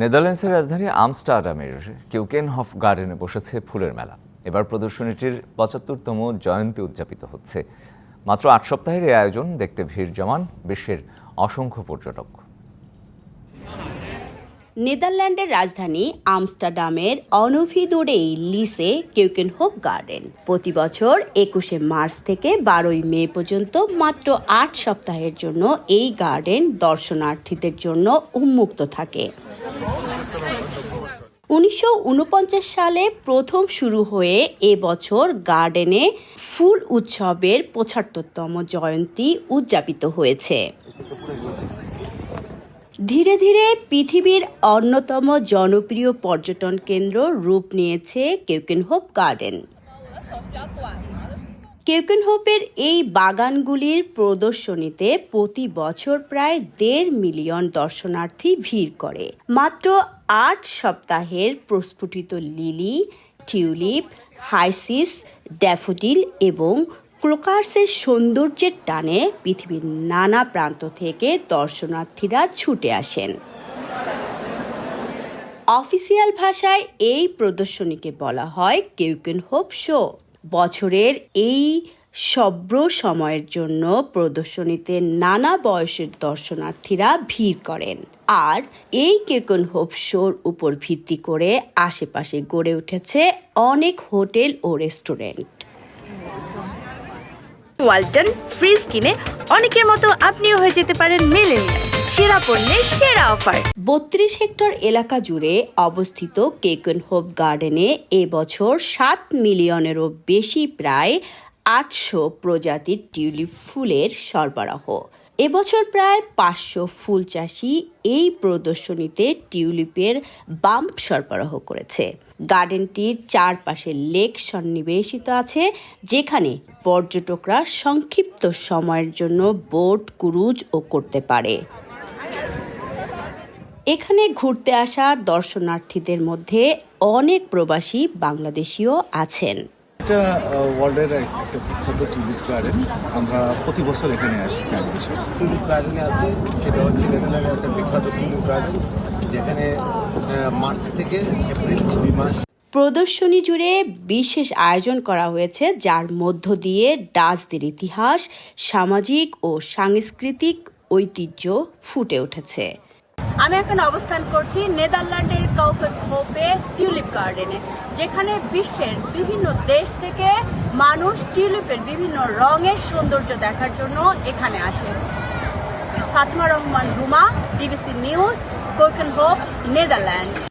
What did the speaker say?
নেদারল্যান্ডসের রাজধানী আমস্টারডামের কিউকেনহফ গার্ডেনে বসেছে ফুলের মেলা। এবার প্রদর্শনীটির পঁচাত্তরতম জয়ন্তী উদযাপিত হচ্ছে। মাত্র আট সপ্তাহের এই আয়োজন দেখতে ভিড় জমান বিশ্বের অসংখ্য পর্যটক। নেদারল্যান্ডের রাজধানী আমস্টারডামের অনভিদূরেই লিসে কেউকেনহোপ গার্ডেন প্রতি বছর একুশে মার্চ থেকে বারোই মে পর্যন্ত মাত্র আট সপ্তাহের জন্য এই গার্ডেন দর্শনার্থীদের জন্য উন্মুক্ত থাকে। উনিশশো ঊনপঞ্চাশ সালে প্রথম শুরু হয়ে এবছর গার্ডেনে ফুল উৎসবের পঁচাত্তরতম জয়ন্তী উদযাপিত হয়েছে। ধীরে ধীরে পৃথিবীর অন্যতম জনপ্রিয় পর্যটন কেন্দ্র রূপ নিয়েছে কেউকেনহোপ গার্ডেন। কেউকেনহোপের এই বাগানগুলির প্রদর্শনীতে প্রতি বছর প্রায় দেড় মিলিয়ন দর্শনার্থী ভিড় করে। মাত্র আট সপ্তাহের প্রস্ফুটিত লিলি, টিউলিপ, হাইসিস, ড্যাফোডিল এবং ক্রোকার্সের সৌন্দর্যের টানে পৃথিবীর নানা প্রান্ত থেকে দর্শনার্থীরা ছুটে আসেন। অফিসিয়াল ভাষায় এই প্রদর্শনীকে বলা হয় কেউকেন হোপ শো। বছরের এই সব্র সময়ের জন্য প্রদর্শনীতে নানা বয়সের দর্শনার্থীরা ভিড় করেন। আর এই কেকন হোপ শোর উপর ভিত্তি করে আশেপাশে গড়ে উঠেছে অনেক হোটেল ও রেস্টুরেন্ট। ওয়ালটন ফ্রিজ কিনে অনেকের মতো আপনিও হয়ে যেতে পারেন মেলেনিয়া সেরা পণ্যের সেরা অফার। বত্রিশ হেক্টর এলাকা জুড়ে অবস্থিত কেকন হোপ গার্ডেনে এবছর সাত মিলিয়নেরও বেশি প্রায় আটশো প্রজাতির টিউলিপ ফুলের সরবরাহ। এবছর প্রায় পাঁচশো ফুল চাষি এই প্রদর্শনীতে টিউলিপের বাম্প সরবরাহ করেছে। গার্ডেনটির চারপাশে লেক সন্নিবেশিত আছে, যেখানে পর্যটকরা সংক্ষিপ্ত সময়ের জন্য বোট, ক্রুজ ও করতে পারে। এখানে ঘুরতে আসা দর্শনার্থীদের মধ্যে অনেক প্রবাসী বাংলাদেশিও আছেন। এটা ওয়ার্ল্ডের একটা বিখ্যাত টুরিস্ট গার্ডেন আমরা প্রতি বছর এখানে আসি টুলিপ গার্ডেনে আছে সেটা হচ্ছে নেদারল্যান্ডের একটা বিখ্যাত টুলিপ গার্ডেন যেখানে মার্চ থেকে এপ্রিল দুই মাস। প্রদর্শনী জুড়ে বিশেষ আয়োজন করা হয়েছে যার মধ্য দিয়ে ডাচদের ইতিহাস সামাজিক ও সাংস্কৃতিক ঐতিহ্য ফুটে উঠেছে। আমি এখন অবস্থান করছি নেদারল্যান্ডের হোপে টিউলিপ গার্ডেনে, যেখানে বিশ্বের বিভিন্ন দেশ থেকে মানুষ টিউলিপের বিভিন্ন রঙের সৌন্দর্য দেখার জন্য এখানে আসে। Fatma Rahman Ruma DBC news Keukenhof Netherland.